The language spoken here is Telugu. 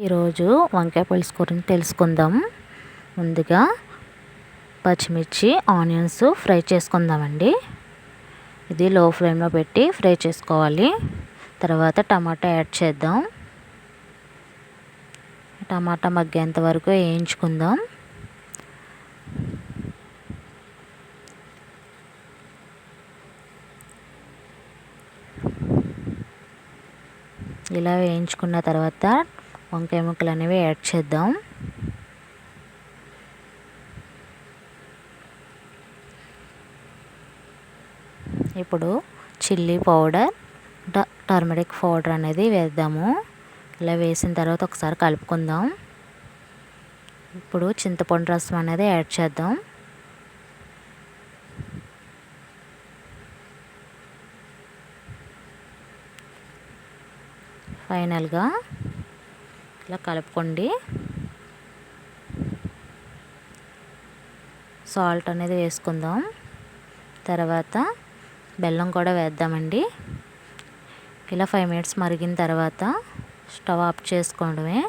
ఈరోజు వంకాయ పులుసు గురించి తెలుసుకుందాం. ముందుగా పచ్చిమిర్చి ఆనియన్స్ ఫ్రై చేసుకుందామండి. ఇది లో ఫ్లేమ్లో పెట్టి ఫ్రై చేసుకోవాలి. తర్వాత టమాటా యాడ్ చేద్దాం. టమాటా మగ్గేంత వరకు వేయించుకుందాం. ఇలా వేయించుకున్న తర్వాత వంకాయ ముక్కలు అనేవి యాడ్ చేద్దాం. ఇప్పుడు చిల్లీ పౌడర్ టర్మరిక్ పౌడర్ అనేది వేద్దాము. ఇలా వేసిన తర్వాత ఒకసారి కలుపుకుందాం. ఇప్పుడు చింతపండు రసం అనేది యాడ్ చేద్దాం. ఫైనల్గా ఇలా కలుపుకోండి. సాల్ట్ అనేది వేసుకుందాం. తర్వాత బెల్లం కూడా వేద్దామండి. ఇలా ఫైవ్ మినిట్స్ మరిగిన తర్వాత స్టవ్ ఆఫ్ చేసుకోవడమే.